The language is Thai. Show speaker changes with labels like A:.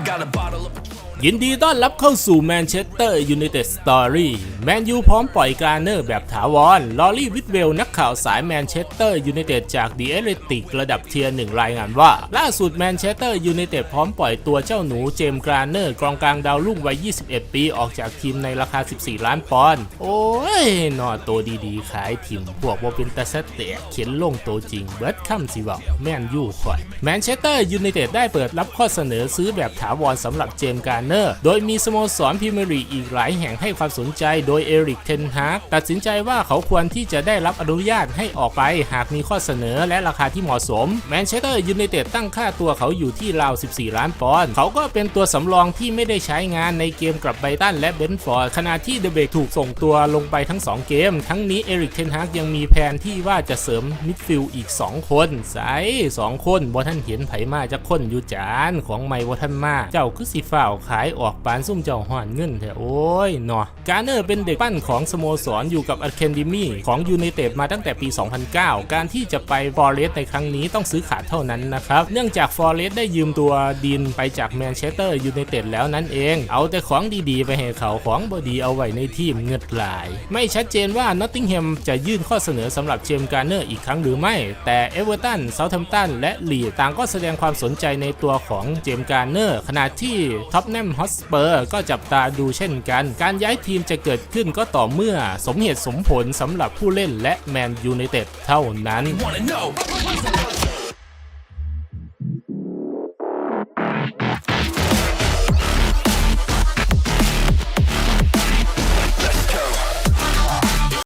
A: I got a bottle of.
B: ยินดีต้อนรับเข้าสู่แมนเชสเตอร์ยูไนเต็ดสตอรี่แมนยูพร้อมปล่อยการเนอร์แบบถาวรลอรี่วิทเวลนักข่าวสายแมนเชสเตอร์ยูไนเต็ดจากดีเอเลติกระดับเทียร์หนึ่งรายงานว่า ล่าสุดแมนเชสเตอร์ยูไนเต็ดพร้อมปล่อยตัวเจ้าหนูเจมส์กราเนอร์กองกลางดาวรุ่งวัย 21 ปีออกจากทีมในราคา 14 ล้านปอนด์โอ้ยนอตัวดีๆ ขายทีมพวกว่าเป็นตาเสเตะเขียนลงตัวจริงเบิร์ดคัมสิบอกแมนยูข่อยแมนเชสเตอร์ยูไนเต็ดได้เปิดรับข้อเสนอซื้อแบบถาวรสำหรับเจมส์การเนอร์ โดยมีสโมสรพรีเมียร์ลีกอีกหลายแห่งให้ความสนใจโดยเอริกเทนฮากตัดสินใจว่าเขาควรที่จะได้รับอนุญาตให้ออกไปหากมีข้อเสนอและราคาที่เหมาะสมแมนเชสเตอร์ยูไนเต็ดตั้งค่าตัวเขาอยู่ที่ราว 14 ล้านปอนด์เขาก็เป็นตัวสำรองที่ไม่ได้ใช้งานในเกมกับไบตันและเบนฟอร์ดขณะที่เดเบกถูกส่งตัวลงไปทั้ง 2 เกม ทั้งนี้เอริกเทนฮากยังมีแผนที่ว่าจะเสริมมิดฟิลด์อีก 2 คนสาย2คนบ่ท่านเห็นไผมาจะคนอยู่จานของไม่บ่ท่านมา เจ้าคือสิฝ่าวขายออกปานซุ่มเจ้าห่อนเงินแท้โอ้ยเนาะการเนอร์เป็นเด็กปั้นของสโมสรอยู่กับอะเคเดมี่ของยูไนเต็ดมาตั้งแต่ปี 2009 การที่จะไปฟอร์เรสในครั้งนี้ต้องซื้อขาดเท่านั้นนะครับเนื่องจากฟอร์เรสได้ยืมตัวดินไปจากแมนเชสเตอร์ยูไนเต็ดแล้วนั่นเอง เอาแต่ของดีๆ ไปให้เขาของบดีเอาไว้ในทีมเงือดหลาย ไม่ชัดเจนว่านอตติงแฮมจะยื่นข้อเสนอสำหรับเจมส์การ์เนอร์อีกครั้งหรือไม่ แต่เอเวอร์ตันเซาท์แฮมป์ตันและลีต่างก็แสดงความสนใจในตัวของเจมส์การ์เนอร์ขณะที่ท็อปแนมฮอสเปอร์ก็จับตาดูเช่นกัน การย้ายทีมจะเกิดขึ้นก็ต่อเมื่อสมเหตุสมผลสำหรับผู้เล่นและแมนยูไนเต็ดเท่านั้น